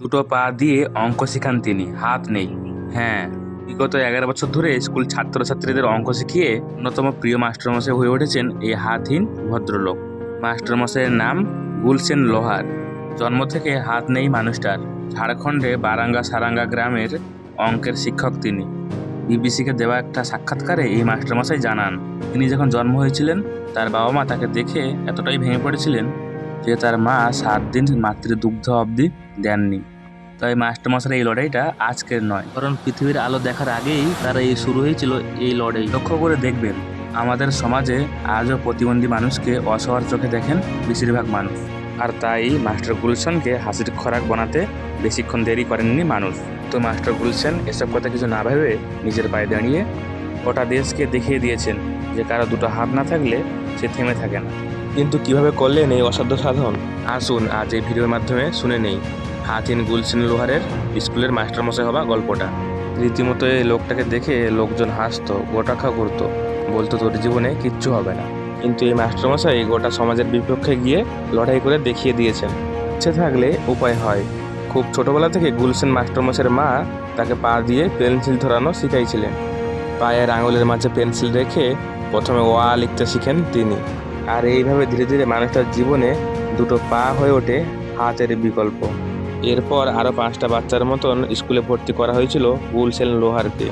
দুটো পা দিয়ে অঙ্ক শেখান তিনি, হাত নেই। হ্যাঁ বিগত এগারো বছর ধরে স্কুল ছাত্রছাত্রীদের অঙ্ক শিখিয়ে অন্যতম প্রিয় মাস্টারমশাই হয়ে উঠেছেন এই হাতহীন ভদ্রলোক। মাস্টারমশাইয়ের নাম গুলসেন লোহার। জন্ম থেকে হাত নেই মানুষটার। ঝাড়খণ্ডে বারাঙ্গা সারাঙ্গা গ্রামের অঙ্কের শিক্ষক তিনি। বিবিসিকে দেওয়া একটা সাক্ষাৎকারে এই মাস্টারমশাই জানান, তিনি যখন জন্ম হয়েছিলেন, তার বাবা মা তাকে দেখে এতটাই ভেঙে পড়েছিলেন যে তার মা সাত দিন মাতৃদুগ্ধ অবধি দেননি। তাই মাস্টারমশাই এই লড়াইটা আজকের নয়। কারণ পৃথিবীর আলো দেখার আগেই তারা এই শুরু হয়েছিল এই লড়াই। লক্ষ্য করে দেখবেন, আমাদের সমাজে আজও প্রতিবন্ধী মানুষকে অসহার চোখে দেখেন বেশিরভাগ মানুষ। আর তাই মাস্টার গুলশনকে হাসির খোরাক বানাতে বেশিক্ষণ দেরি করেননি মানুষ। তো মাস্টার গুলশন এসব কথা কিছু না ভেবে নিজের পায়ে দাঁড়িয়ে গোটা দেশকে দেখিয়ে দিয়েছেন যে কারও দুটো হাত না থাকলে সে থেমে থাকে না। কিন্তু কীভাবে করলেন এই অসাধ্য সাধন? আসুন আজ এই ভিডিওর মাধ্যমে শুনে নেই। হাতিন গুলসেন লোহারের স্কুলের মাস্টারমশাই হওয়া গল্পটা। রীতিমতো এই লোকটাকে দেখে লোকজন হাসতো, গোটাখা করতো বলতো, তোর জীবনে কিচ্ছু হবে না। কিন্তু এই মাস্টারমশাই গোটা সমাজের বিপক্ষে গিয়ে লড়াই করে দেখিয়ে দিয়েছেন। ইচ্ছে থাকলে উপায় হয়। খুব ছোটবেলা থেকে গুলসেন মাস্টারমশাইয়ের মা তাকে পা দিয়ে পেন্সিল ধরানো শিখাইছিলেন। পায়ের আঙুলের মাঝে পেন্সিল রেখে প্রথমে ওয়া লিখতে শিখেন তিনি। আর এইভাবে ধীরে ধীরে মানুষটার জীবনে দুটো পা হয়ে ওঠে হাতের বিকল্প। এরপর আরও পাঁচটা বাচ্চার মতন স্কুলে ভর্তি করা হয়েছিল গুলসেন লোহারকে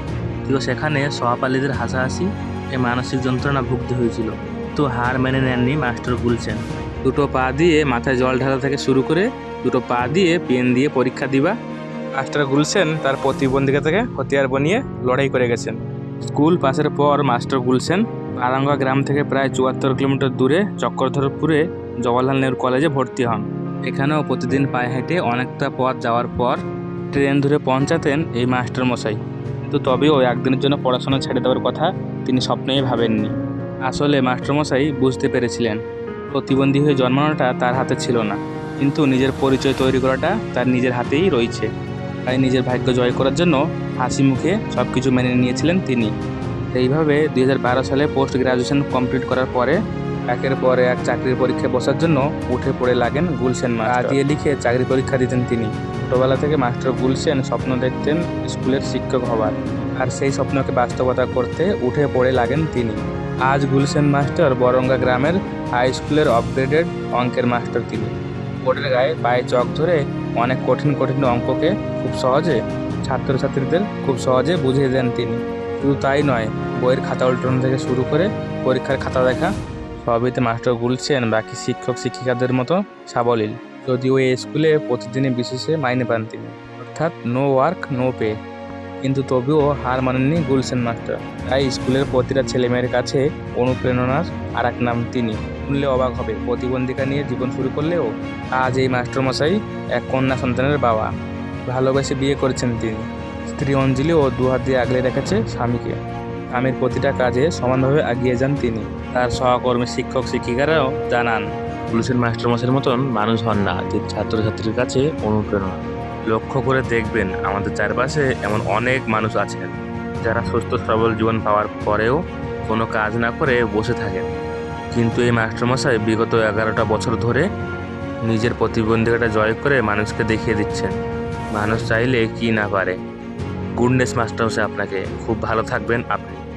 তো সেখানে সহপালীদের হাসাহাসি এ মানসিক যন্ত্রণা ভুগতে হয়েছিল। তো হার মেনে নেননি মাস্টার গুলছেন দুটো পা দিয়ে মাথায় জল ঢালা থেকে শুরু করে দুটো পা দিয়ে পেন দিয়ে পরীক্ষা দিবা। মাস্টার গুলছেন তার প্রতিবন্ধীতাকে হতিয়ার বানিয়ে লড়াই করে গেছেন। স্কুল পাসের পর মাস্টার গুলছেন আরাঙ্গা গ্রাম থেকে প্রায় চুয়াত্তর কিলোমিটার দূরে চক্রধরপুরে জওয়াহরলাল নেহরু কলেজে ভর্তি হন। এখানেও প্রতিদিন পায়ে হেঁটে অনেকটা পথ যাওয়ার পর ট্রেন ধরে পৌঁছাতেন এই মাস্টার মশাই। কিন্তু তবেও একদিনের জন্য পড়াশোনা ছেড়ে দেওয়ার কথা তিনি স্বপ্নেই ভাবেননি। আসলে মাস্টারমশাই বুঝতে পেরেছিলেন, প্রতিবন্ধী হয়ে জন্মানোটা তার হাতে ছিল না। কিন্তু নিজের পরিচয় তৈরি করাটা তার নিজের হাতেই রয়েছে। তাই নিজের ভাগ্য জয় করার জন্য হাসি মুখে সব কিছু মেনে নিয়েছিলেন তিনি। এইভাবে দুই হাজার বারো সালে পোস্ট গ্রাজুয়েশন কমপ্লিট করার পরে একের পরে এক চাকরির পরীক্ষায় বসার জন্য উঠে পড়ে লাগেন গুলসেন মাস্টার। দিয়ে লিখে চাকরি পরীক্ষা দিতেন তিনি। ছোটবেলা থেকে মাস্টার গুলসেন স্বপ্ন দেখতেন স্কুলের শিক্ষক হওয়ার আর সেই স্বপ্নকে বাস্তবতা করতে উঠে পড়ে লাগেন তিনি। আজ গুলসেন মাস্টার বরঙ্গা গ্রামের হাই স্কুলের আপগ্রেডেড অঙ্কের মাস্টার তিনি। বোর্ডের গায়ে পায়ে চক ধরে অনেক কঠিন কঠিন অঙ্ককে খুব সহজে ছাত্রছাত্রীদের খুব সহজে বুঝিয়ে দেন তিনি। শুধু তাই নয়, বইয়ের খাতা উল্টানো থেকে শুরু করে পরীক্ষার খাতা দেখা সবইতে মাস্টার গুলছেন বাকি শিক্ষক শিক্ষিকাদের মতো সাবলীল। যদিও এই স্কুলে প্রতিদিনই বিশেষে মাইনে পান তিনি। অর্থাৎ নো ওয়ার্ক, নো পে। কিন্তু তবুও হার মানেননি গুলসেন মাস্টার। তাই স্কুলের প্রতিটা ছেলেমেয়ের কাছে অনুপ্রেরণার আর এক নাম তিনি। শুনলে অবাক হবে, প্রতিবন্ধিকা নিয়ে জীবন শুরু করলেও আজ এই মাস্টারমশাই এক কন্যা সন্তানের বাবা। ভালোবেসে বিয়ে করেছেন তিনি। স্ত্রী অঞ্জলি ও দুহাত দিয়ে আগলে রেখেছে স্বামীকে। স্বামীর প্রতিটা কাজে সমানভাবে এগিয়ে যান তিনি। তার সহকর্মী, শিক্ষক, শিক্ষিকারাও জানান, পুলিশের মাস্টারমশাইয়ের মতন মানুষ হন না যে ছাত্রছাত্রীর কাছে অনুপ্রেরণা। লক্ষ্য করে দেখবেন, আমাদের চারপাশে এমন অনেক মানুষ আছেন, যারা সুস্থ, সবল জীবন পাওয়ার পরেও কোনো কাজ না করে বসে থাকেন। কিন্তু এই মাস্টারমশাই বিগত এগারোটা বছর ধরে নিজের প্রতিবন্ধকতা জয় করে মানুষকে দেখিয়ে দিচ্ছেন। মানুষ চাইলে কি না পারে। গুডনেস মাস্টারমশাই আপনাকে। খুব ভালো থাকবেন আপনি।